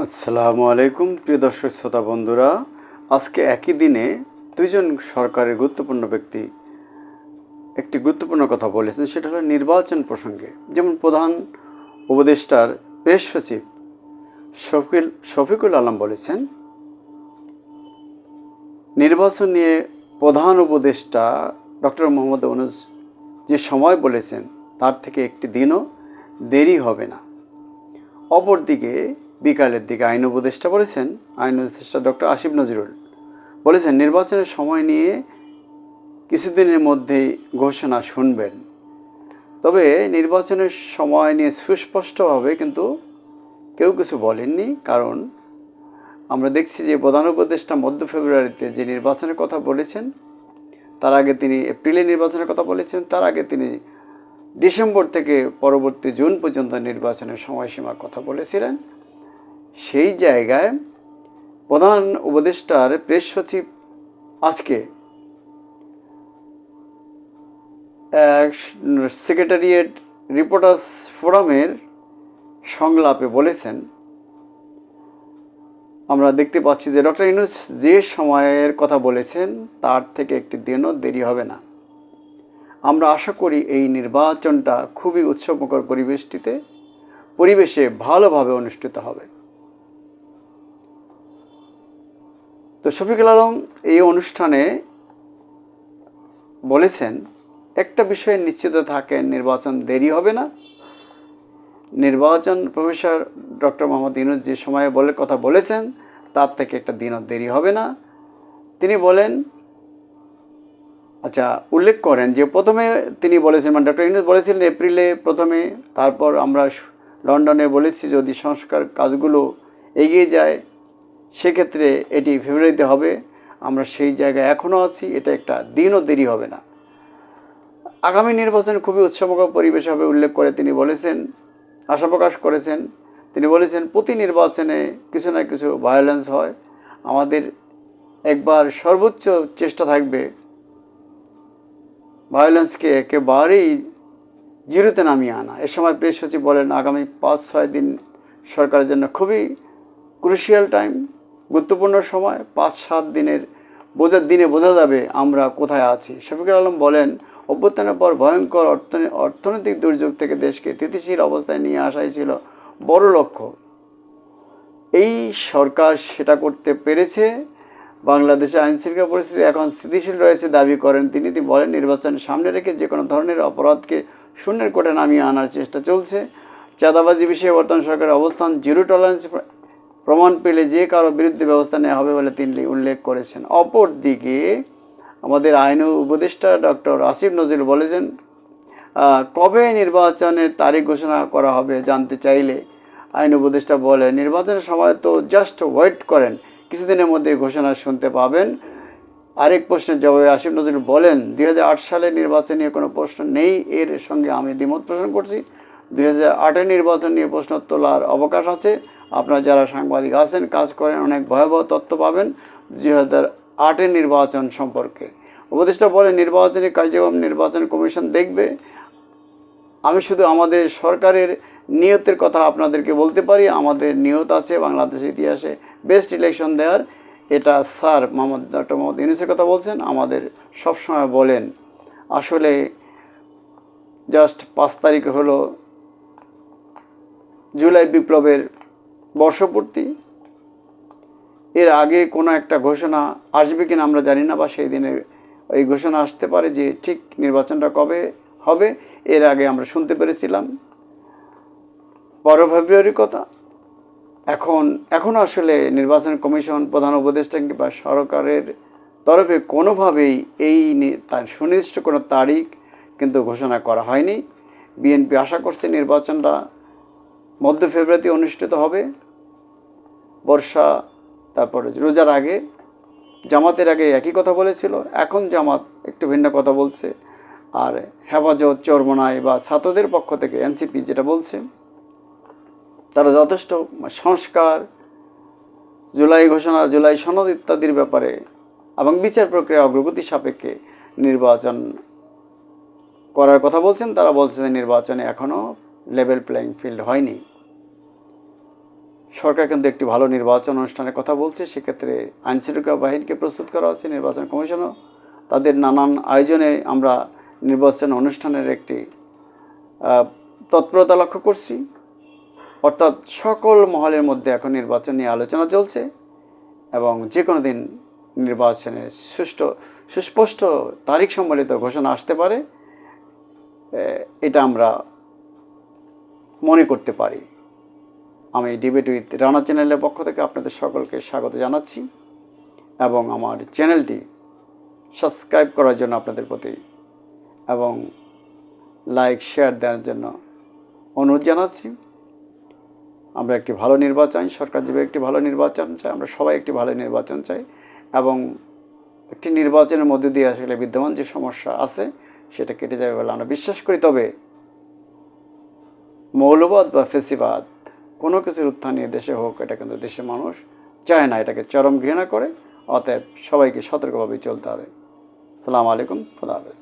আসসালামু আলাইকুম প্রিয় দর্শক শ্রোতা বন্ধুরা। আজকে একই দিনে দুইজন সরকারের গুরুত্বপূর্ণ ব্যক্তি একটি গুরুত্বপূর্ণ কথা বলেছেন, সেটা হলো নির্বাচন প্রসঙ্গে। যেমন প্রধান উপদেষ্টার প্রেস সচিব শফিকুল শফিকুল আলম বলেছেন, নির্বাচন নিয়ে প্রধান উপদেষ্টা ডক্টর মোহাম্মদ অনুজ যে সময় বলেছেন, তার থেকে একটি দিনও দেরি হবে না। অপরদিকে বিকালের দিকে আইন উপদেষ্টা বলেছেন, আইন উপদেষ্টা ডক্টর আসিফ নজরুল। বলেছেন, নির্বাচনের সময় নিয়ে কিছুদিনের মধ্যেই ঘোষণা শুনবেন। তবে নির্বাচনের সময় নিয়ে সুস্পষ্টভাবে কিন্তু কেউ কিছু বলেননি, কারণ আমরা দেখছি যে প্রধান উপদেষ্টা মধ্য ফেব্রুয়ারিতে যে নির্বাচনের কথা বলেছেন, তার আগে তিনি এপ্রিলে নির্বাচনের কথা বলেছেন, তার আগে তিনি ডিসেম্বর থেকে পরবর্তী জুন পর্যন্ত নির্বাচনের সময়সীমার কথা বলেছিলেন। সেই জায়গায় প্রধান উপদেষ্টার প্রেস সচিব আজকে সেক্রেটারিয়েট রিপোর্টার্স ফোরামের সংলাপে বলেছেন, আমরা দেখতে পাচ্ছি যে ডক্টর ইনুস যে সময়ের কথা বলেছেন, তার থেকে একটি দিনও দেরি হবে না। আমরা আশা করি এই নির্বাচনটা খুবই উৎসবমুখর পরিবেশটিতে, পরিবেশে ভালোভাবে অনুষ্ঠিত হবে। তো শফিকুল আলম এই অনুষ্ঠানে বলেছেন, একটা বিষয়ে নিশ্চিত থাকেন, নির্বাচন দেরি হবে না। নির্বাচন প্রফেসর ডক্টর মোহাম্মদ ইনুজ যে সময়ে বলে কথা বলেছেন, তার থেকে একটা দিনও দেরি হবে না। তিনি বলেন আচ্ছা উল্লেখ করেন যে প্রথমে তিনি বলেছেন মানে ডক্টর ইনুজ বলেছিলেন এপ্রিলে প্রথমে, তারপর আমরা লন্ডনে বলেছি যদি সংস্কার কাজগুলো এগিয়ে যায় সেক্ষেত্রে এটি ফেব্রুয়ারিতে হবে। আমরা সেই জায়গায় এখনও আছি, এটা একটা দিনও দেরি হবে না। আগামী নির্বাচন খুবই উৎসমুখর পরিবেশ হবে উল্লেখ করে তিনি বলেছেন, আশা প্রকাশ করেছেন। তিনি বলেছেন, প্রতি নির্বাচনে কিছু না কিছু ভায়োলেন্স হয়। আমাদের একবার সর্বোচ্চ চেষ্টা থাকবে ভায়োলেন্সকে একেবারেই জিরোতে নামিয়ে আনা। এ সময় প্রেস সচিব বলেন, আগামী পাঁচ ছয় দিন সরকারের জন্য খুবই ক্রুশিয়াল টাইম গুরুত্বপূর্ণ সময়, পাঁচ, সাত দিনের, বোঝার দিনে বোঝা যাবে আমরা কোথায় আছি। শফিকুল আলম বলেন, অভ্যুত্থানের পর ভয়ঙ্কর অর্থনৈতিক দুর্যোগ থেকে দেশকে স্থিতিশীল অবস্থায় নিয়ে আসাই ছিল বড় লক্ষ্য। এই সরকার সেটা করতে পেরেছে। বাংলাদেশে আইন শৃঙ্খলা পরিস্থিতি এখন স্থিতিশীল রয়েছে দাবি করেন তিনি। তিনি বলেন, নির্বাচন সামনে রেখে যে কোনো ধরনের অপরাধকে শূন্যের কোটে নামিয়ে আনার চেষ্টা চলছে। চাঁদাবাজি বিষয়ে বর্তমান সরকারের অবস্থান, জিরো টলারেন্স প্রমাণ পেলে যে কারও বিরুদ্ধে ব্যবস্থা নেওয়া হবে বলে তিনি উল্লেখ করেছেন। অপরদিকে আমাদের আইন উপদেষ্টা ডক্টর আসিফ নজরুল বলেছেন কবে নির্বাচনের তারিখ ঘোষণা করা হবে জানতে চাইলে? আইন উপদেষ্টা বলে নির্বাচনের সময় তো জাস্ট ওয়েট করেন, কিছুদিনের মধ্যে ঘোষণা শুনতে পাবেন। আরেক প্রশ্নের জবাবে আসিফ নজরুল বলেন, দুই হাজার আট সালে নির্বাচন নিয়ে কোনো প্রশ্ন নেই, এর সঙ্গে আমি দ্বিমত পোষণ করছি। দুই হাজার নির্বাচন নিয়ে প্রশ্ন তোলার অবকাশ আছে আপনারা যারা সাংবাদিক আছেন, কাজ করেন, অনেক ভয়াবহ তথ্য পাবেন দুই হাজার আটের নির্বাচন সম্পর্কে। উপদেষ্টা বলে নির্বাচনী কার্যক্রম, নির্বাচন কমিশন দেখবে। আমি শুধু আমাদের সরকারের নিয়তের কথা আপনাদেরকে বলতে পারি। আমাদের নিয়ত আছে বাংলাদেশের ইতিহাসে বেস্ট ইলেকশন দেওয়ার এটা স্যার মোহাম্মদ ডক্টর মোহাম্মদ ইউনুসের কথা বলছেন। আমাদের সবসময় বলেন, আসলে জাস্ট পাঁচ তারিখ হলো জুলাই বিপ্লবের বর্ষপূর্তি। এর আগে কোনো একটা ঘোষণা আসবে কিনা আমরা জানি না, বা সেই দিনের এই ঘোষণা আসতে পারে যে ঠিক নির্বাচনটা কবে হবে, এর আগে আমরা শুনতে পেরেছিলাম। বারো ফেব্রুয়ারির কথা। এখন এখনও আসলে নির্বাচন কমিশন, প্রধান উপদেষ্টা কিংবা সরকারের তরফে কোনোভাবেই এই তার সুনির্দিষ্ট কোনো তারিখ কিন্তু ঘোষণা করা হয়নি। বিএনপি আশা করছে নির্বাচনটা মধ্য ফেব্রুয়ারিতে অনুষ্ঠিত হবে। বর্ষা, তারপরে রোজার আগে, জামাতের আগে একই কথা বলেছিল, এখন জামাত একটু ভিন্ন কথা বলছে। আর হেফাজত চরমনায় বা ছাত্রদের পক্ষ থেকে এনসিপি যেটা বলছে, তারা যথেষ্ট সংস্কার, জুলাই ঘোষণা, জুলাই সনদ ইত্যাদির ব্যাপারে এবং বিচার প্রক্রিয়া অগ্রগতি সাপেক্ষে নির্বাচন করার কথা বলছেন, তারা বলছে যে নির্বাচনে এখনও লেভেল প্লেয়িং ফিল্ড হয়নি। সরকার কিন্তু একটি ভালো নির্বাচন অনুষ্ঠানের কথা বলছে। সেক্ষেত্রে আইনশৃঙ্খলা বাহিনীকে প্রস্তুত করা হচ্ছে, নির্বাচন কমিশনও। তাদের নানান আয়োজনে আমরা নির্বাচন অনুষ্ঠানের একটি তৎপরতা লক্ষ্য করছি। অর্থাৎ সকল মহলের মধ্যে এখন নির্বাচন নিয়ে আলোচনা চলছে এবং যে কোনো দিন নির্বাচনে সুষ্ঠু, সুস্পষ্ট তারিখ সম্বলিত ঘোষণা আসতে পারে এটা আমরা মনে করতে পারি। আমি ডিবেট উইথ রানা চ্যানেলের পক্ষ থেকে আপনাদের সকলকে স্বাগত জানাচ্ছি এবং আমার চ্যানেলটি সাবস্ক্রাইব করার জন্য আপনাদের প্রতি এবং লাইক, শেয়ার দেওয়ার জন্য অনুরোধ জানাচ্ছি। আমরা একটি ভালো নির্বাচন, সরকার যেভাবে একটি ভালো নির্বাচন চাই, আমরা সবাই একটি ভালো নির্বাচন চাই এবং একটি নির্বাচনের মধ্যে দিয়ে আসলে বিদ্যমান যে সমস্যা আছে, সেটা কেটে যাবে বলে আমরা বিশ্বাস করি। তবে মৌলবাদ বা ফেসিবাদ কোনো কিছুর উত্থান নিয়ে দেশে হোক, এটা কিন্তু দেশের মানুষ চায় না, এটাকে চরম ঘৃণা করে, অতএব সবাইকে সতর্কভাবে চলতে হবে। সালাম আলাইকুম, খুদা হাফেজ।